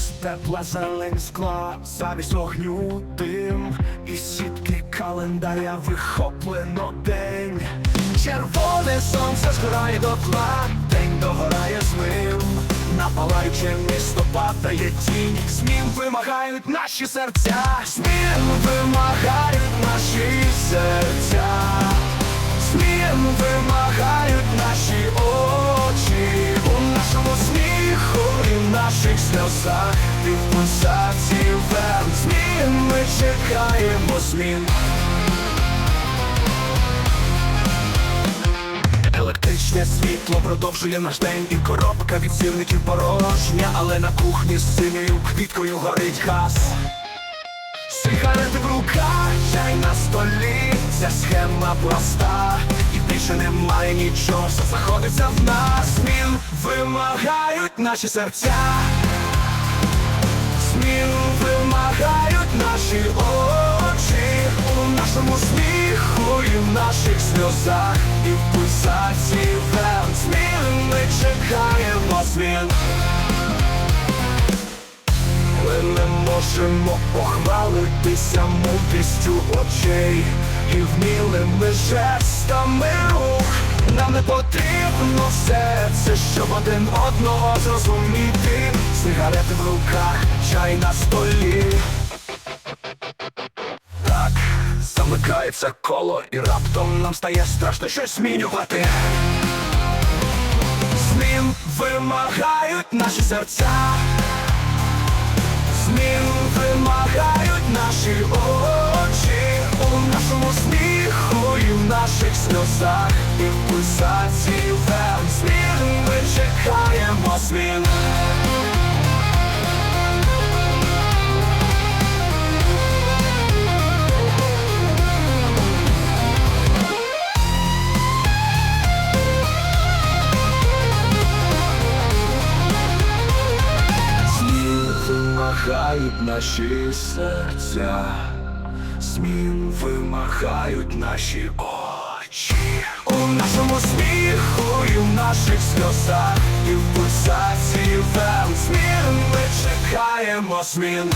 Замість тепла зелень скла, замість огню дим. І сітки календаря вихоплено день. Червоне сонце згорає до тла, день догорає з ним. Напалаюче місто падає тінь Змін вимагають наші серця, змін вимагають наші серця. Змін вимагають наших сльозах і в пульсації вен Змін ми чекаємо змін. Електричне світло продовжує наш день. І коробка від сірників порожня Але на кухні з синьою квіткою горить газ. Сигарети в руках, чай на столі, ця схема проста. І більше немає нічого, все заходиться в нас вимагають наші серця. Змін вимагають наші очі. У нашому сміху і в наших сльозах І в пульсації вен Змін ми чекаємо змін. Ми не можемо похвалитися мудрістю очей. І вмілими жестами рук. Нам не потрібно все це, щоб один одного зрозуміти. Сигарети в руках, чай на столі. Так, замикається коло, і раптом нам стає страшно щось змінювати. Змін вимагають наші серця. Змін вимагають наші очі сльозах, і в пульсації вен Змін ми чекаємо змін. Вимагають наші серця, змін вимагають наші очі у нашому сміху і в наших сльозах, і в пульсації вен Змін ми чекаємо змін.